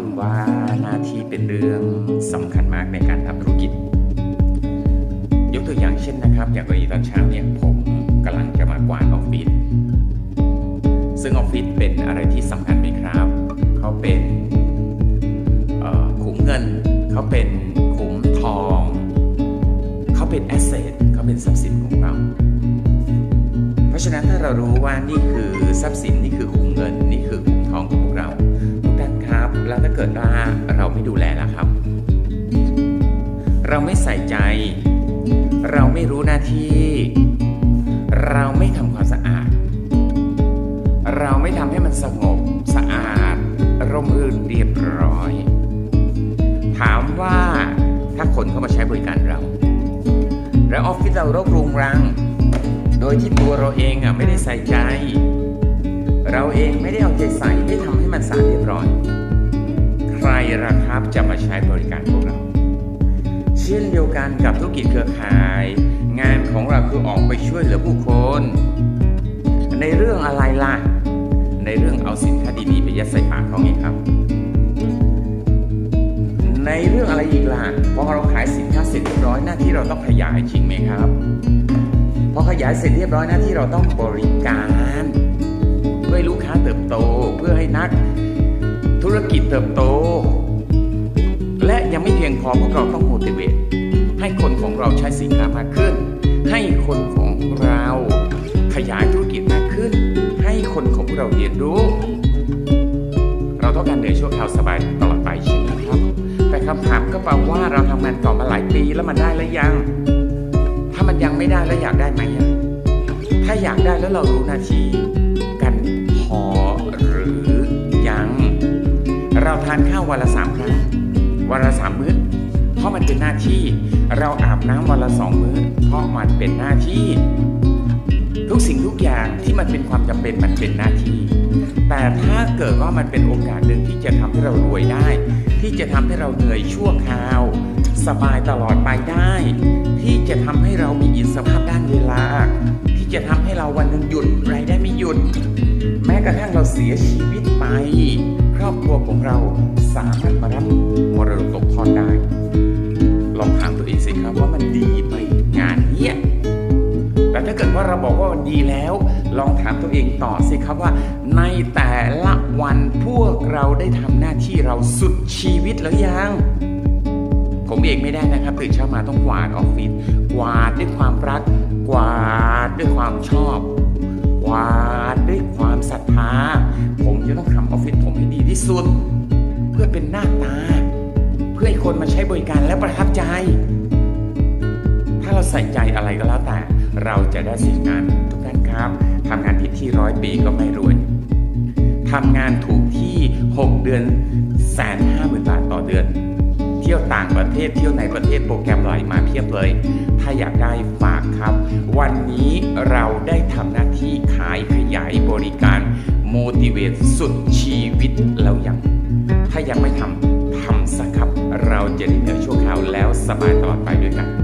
ำว่าหน้าที่เป็นเรื่องสำคัญมากในการทำธุรกิจ ยกตัวอย่างเช่นนะครับ อย่างกรณีตอนเช้าเนี่ยผมกำลังจะมากวาดออฟฟิศซึ่งออฟฟิศเป็นอะไรที่สำคัญไหมครับ เขาเป็นขุมเงิน เขาเป็นขุมทอง เขาเป็นแอสเซทเขาเป็นทรัพย์สินของเรา เพราะฉะนั้นถ้าเรารู้ว่านี่คือทรัพย์สิน เราไม่ใส่ใจ เราไม่รู้หน้าที่ เราไม่ทำความสะอาด เราไม่ทำให้มันสงบสะอาด ร่มรื่นเรียบร้อย ถามว่าถ้าคนเข้ามาใช้บริการเรา แล้วออฟฟิศเรารกรุงรัง โดยที่ตัวเราเองอะไม่ได้ใส่ใจ เราเองไม่ได้เอาใจใส่ไม่ทำให้มันสะอาดเรียบร้อย ใครล่ะครับจะมาใช้บริการพวกเรา เช่นเดียวกันกับธุรกิจเครือข่าย งานของเราคือออกไปช่วยเหลือผู้คน ในเรื่องอะไรล่ะ ในเรื่องเอาสินค้าดีๆไปยัดใส่ปากเขาไงครับ ในเรื่องอะไรอีกล่ะพอเราขายสินค้าเสร็จเรียบร้อยหน้าที่เราต้องขยายจริงไหมครับพอขยายเสร็จเรียบร้อยหน้าที่เราต้องบริการ เพื่อให้ลูกค้าเติบโตเพื่อให้นักธุรกิจเติบโต ยังไม่เพียงพอพวกเราต้อง motivate ให้คนของเราใช้สินค้ามากขึ้น ให้คนของเราขยายธุรกิจมากขึ้น ให้คนของเราเรียนรู้ เราต้องการเหนื่อยชั่วคราวสบายตลอดไปใช่ไหมครับ แต่คำถามก็แปลว่าเราทำงานต่อมาหลายปีแล้วมันได้แล้วยัง ถ้ามันยังไม่ได้แล้วอยากได้ไหมถ้าอยากได้แล้วเรารู้นาทีกันพอหรือยัง เราทานข้าววันละสามครั้ง วันละสามมื้อเพราะมันเป็นหน้าที่ เราอาบน้ำวันละสองมื้อ เพราะมันเป็นหน้าที่ ทุกสิ่งทุกอย่างที่มันเป็นความจำเป็นมันเป็นหน้าที่ แต่ถ้าเกิดว่ามันเป็นโอกาสหนึ่งที่จะทำให้เรารวยได้ ที่จะทำให้เราเหนื่อยชั่วคราว สบายตลอดไปได้ ที่จะทำให้เรามีอิสรภาพด้านเวลา ที่จะทำให้เราวันหนึ่งหยุดรายได้ไม่หยุด กระทั่งเราเสียชีวิตไป ครอบครัวของเราสามารถมารับมรดกตกทอดได้ ลองถามตัวเองสิครับว่ามันดีไหมงานเนี้ยแต่ถ้าเกิดว่าเราบอกว่ามันดีแล้ว ลองถามตัวเองต่อสิครับว่า ในแต่ละวันพวกเราได้ทำหน้าที่เราสุดชีวิตแล้วยังผมเองไม่ได้นะครับตื่นเช้ามาต้องกวาดออฟฟิศกวาดด้วยความรัก กวาดด้วยความชอบ สุด เพื่อเป็นหน้าตา เพื่อให้คนมาใช้บริการและประทับใจ ถ้าเราใส่ใจอะไรก็แล้วแต่ เราจะได้สิ่งนั้นทุกท่านครับทำงานผิดที่ร้อยปีก็ไม่รวยทำงานถูกที่ 6 เดือนแสนห้าหมื่นบาทต่อเดือน เที่ยวต่างประเทศเที่ยวในประเทศโปรแกรมไหลมาเพียบเลย ถ้าอยากได้ฝากครับ วันนี้เราได้ทำหน้าที่ขายขยายบริการ motivate สุดชี วิตแล้วยัง ถ้ายังไม่ทำทำซะครับ เราจะได้เหนื่อยชั่วคราวแล้วสบายตลอดไปด้วยกัน